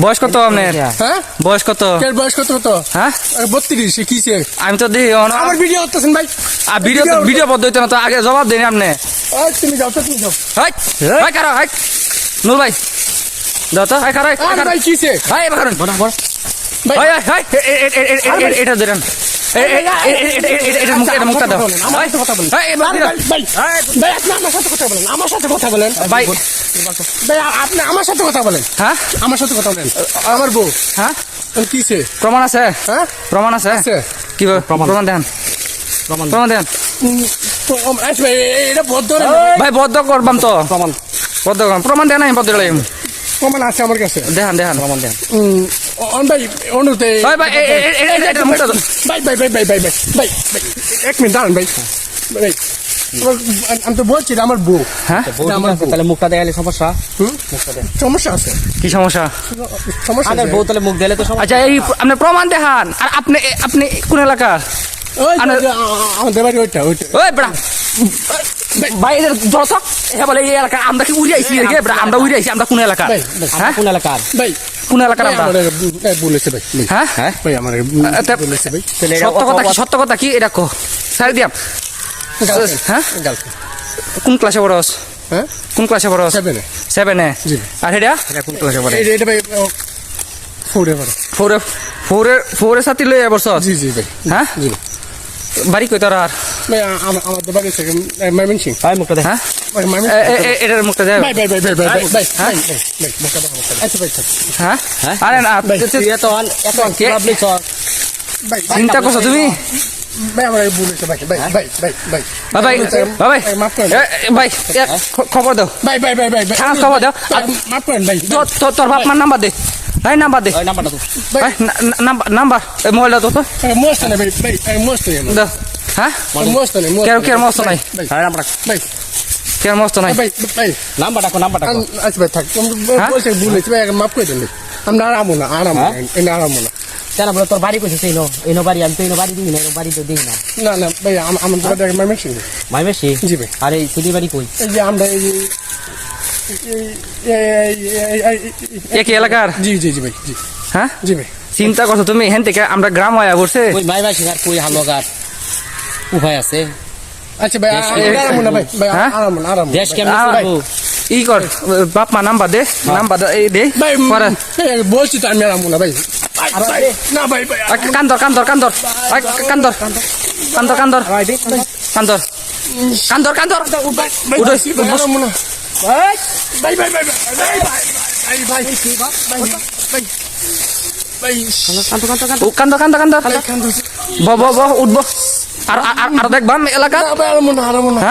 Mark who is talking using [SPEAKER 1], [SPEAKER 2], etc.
[SPEAKER 1] বয়স কত আপনার?
[SPEAKER 2] হ্যাঁ?
[SPEAKER 1] বয়স কত?
[SPEAKER 2] বয়স কত কত?
[SPEAKER 1] হ্যাঁ?
[SPEAKER 2] বত্রিশ কিসে
[SPEAKER 1] আমি তো অন-
[SPEAKER 2] আমার ভিডিও করতেছেন ভাই।
[SPEAKER 1] আর ভিডিও তো ভিডিও বদ্ধ হইতো না তো আগে জবাব দেনি আপনি।
[SPEAKER 2] তুমি যাও তুমি যাও।
[SPEAKER 1] হাই হাই। কারও হাই। নূর ভাই। দাও তো হাই কারও হাই
[SPEAKER 2] কিসে
[SPEAKER 1] হাই কারণ
[SPEAKER 3] বড় বড়।
[SPEAKER 2] ভাই।
[SPEAKER 1] হাই হাই এটা ধরেন।
[SPEAKER 2] আমার সাথে কথা বলেন আপনি সাথে কথা বলেন
[SPEAKER 1] হ্যাঁ
[SPEAKER 2] আমার সাথে কথা বলেন আমার বউ
[SPEAKER 1] হ্যাঁ
[SPEAKER 2] কিসে
[SPEAKER 1] প্রমাণ আছে
[SPEAKER 2] হ্যাঁ
[SPEAKER 1] প্রমাণ আছে কি প্রমাণ দেন
[SPEAKER 3] প্রমাণ
[SPEAKER 1] দেন
[SPEAKER 2] ভাই
[SPEAKER 1] বদ্ধ করবাম তো
[SPEAKER 3] প্রমাণ
[SPEAKER 1] বদ্ধ করবাম প্রমাণ দেন আমি বদ্ধ
[SPEAKER 2] প্রমাণ আছে আমার কাছে
[SPEAKER 1] দেখান দেখান
[SPEAKER 3] প্রমাণ দেন
[SPEAKER 2] অন ভাই অনুতে
[SPEAKER 1] ভাই ভাই।
[SPEAKER 2] ভাই ভাই ভাই ভাই ভাই ভাই ভাই ভাই এক মিনিট দাঁড়ান ভাই। আমি তো বলছি আমার বউ।
[SPEAKER 1] হ্যাঁ?
[SPEAKER 3] তাহলে মুখটা দেখালে সমস্যা?
[SPEAKER 2] হুম? সমস্যা আছে?
[SPEAKER 1] কি সমস্যা?
[SPEAKER 2] সমস্যা
[SPEAKER 3] বউ তাহলে মুখ দিলে তো সমস্যা।
[SPEAKER 1] আচ্ছা এই আপনি প্রমাণ দেখান। আর আপনি আপনি কোন এলাকার?
[SPEAKER 2] আমাদের বাড়ি ওইটা ওইটা।
[SPEAKER 1] ওই বেড়া এদের দর্শক হ্যাঁ বলে এই এলাকা আমরা কি উড়ে আইছি? আমরা উড়ে আইছি আমরা কোন এলাকার? হ্যাঁ?
[SPEAKER 3] কোন এলাকার?
[SPEAKER 2] ভাই
[SPEAKER 1] কোন এলাকার আমরা
[SPEAKER 2] বলেছে ভাই ভাই।
[SPEAKER 1] হ্যাঁ?
[SPEAKER 3] হ্যাঁ?
[SPEAKER 2] ভাই আমার বলেছে ভাই।
[SPEAKER 1] সত্য কথা কি? সত্য কথা কি? এটা কো। সারি দিয়াম হ্যাঁ? কোন ক্লাসে পড়স?
[SPEAKER 2] হ্যাঁ?
[SPEAKER 1] কোন ক্লাসে পড়স?
[SPEAKER 2] সেভেনে
[SPEAKER 1] সেভেনে
[SPEAKER 2] জি।
[SPEAKER 1] আর এটা?
[SPEAKER 3] কোন ক্লাসে পড়ে
[SPEAKER 2] এটা এটা ভাই ফোরে
[SPEAKER 1] ফোরে ফোরে ফোরে সাথে লই এবছর
[SPEAKER 2] জি জি ভাই।
[SPEAKER 1] হ্যাঁ?
[SPEAKER 2] জি।
[SPEAKER 1] বাড়ি কই তোর আর?
[SPEAKER 2] ভাই আমার তো বাড়ি থেকে মাইমেন সিং
[SPEAKER 3] ভাই মুখটা দেখা
[SPEAKER 1] এটার মুখটা দেখা
[SPEAKER 2] ভাই ভাই ভাই ভাই ভাই ভাই
[SPEAKER 1] হ্যাঁ
[SPEAKER 2] মুখটা দেখা আচ্ছা ভাই
[SPEAKER 1] হ্যাঁ
[SPEAKER 3] হ্যাঁ
[SPEAKER 1] আরে না
[SPEAKER 3] এত অন এত অন
[SPEAKER 2] পাবলিক
[SPEAKER 1] চিন্তা করছ তুমি খবর দাও খবর দাও তোর বাপ নাম্বার দে ভাই নাম্বার দে নাম্বার নাম্বার মোবাইল দাও তো
[SPEAKER 2] মোস্ট মোস্ট আমার।
[SPEAKER 1] হ্যাঁ
[SPEAKER 2] ভাই, মস্ত নেই মস্ত
[SPEAKER 1] কেন
[SPEAKER 2] নেই।
[SPEAKER 1] কেন মস্ত নাই
[SPEAKER 2] ভাই
[SPEAKER 3] হ্যাঁ নাম্বার
[SPEAKER 2] ভাই
[SPEAKER 1] কেন মস্ত নাই
[SPEAKER 2] ভাই ভাই
[SPEAKER 3] নাম্বারটা কো নাম্বারটা কো
[SPEAKER 2] আন- আচ্ছা ভাই থাক তুমি? বলছে ভুলেছি ভাই এখন মাফ করে দেন ভাই। আমরা আরামো না আরামো? না আরামো না
[SPEAKER 3] কেন বলে তোর বাড়ি কইছিস এই নো এই নো বাড়ি আমি তো এই নো বাড়ি দিই না এই নো বাড়ি তো দিই না
[SPEAKER 2] না না ভাই আম- আমার বাড়ি থেকে মাইমিন সিং
[SPEAKER 3] মাই মেশি
[SPEAKER 2] জি ভাই
[SPEAKER 3] আরে সিটি বাড়ি কই
[SPEAKER 2] এই যে আমরা এই
[SPEAKER 1] একই এলাকার
[SPEAKER 2] জি জি জি ভাই জি
[SPEAKER 1] হ্যাঁ
[SPEAKER 2] জি ভাই
[SPEAKER 1] চিন্তা করছ তুমি এখান থেকে আমরা গ্রাম হয়ে
[SPEAKER 3] মাই বাসি আর কই হালগার উপায় আছে
[SPEAKER 2] আচ্ছা ভাই আরামো না ভাই ভাই
[SPEAKER 1] হ্যাঁ?
[SPEAKER 2] আরামো না আরামো না।
[SPEAKER 3] দেশ কেমন চলবো
[SPEAKER 1] ই কর বাপ মা নাম্বার দে নাম্বার দে এই দে
[SPEAKER 2] ভাই বলছি তো আমি আরামো না ভাই না ভাই ভাই
[SPEAKER 1] কান্দর কান্দর কান্দর কান্দর কান্দর কান্দর কান্দর কান্দর কান্দর
[SPEAKER 2] ভাই, ভাই,
[SPEAKER 1] বস।
[SPEAKER 2] আরামো না। ভাই ভাই ভাই ভাই ভাই ভাই ভাই ভাই ভাই ভাই ভাই
[SPEAKER 3] কান্ত কান্ত কান্ত
[SPEAKER 1] ও, কান্দর কান্দর কান্দর ব ব ব উঠব আর আর দেখবাম এলাকা হ্যাঁ?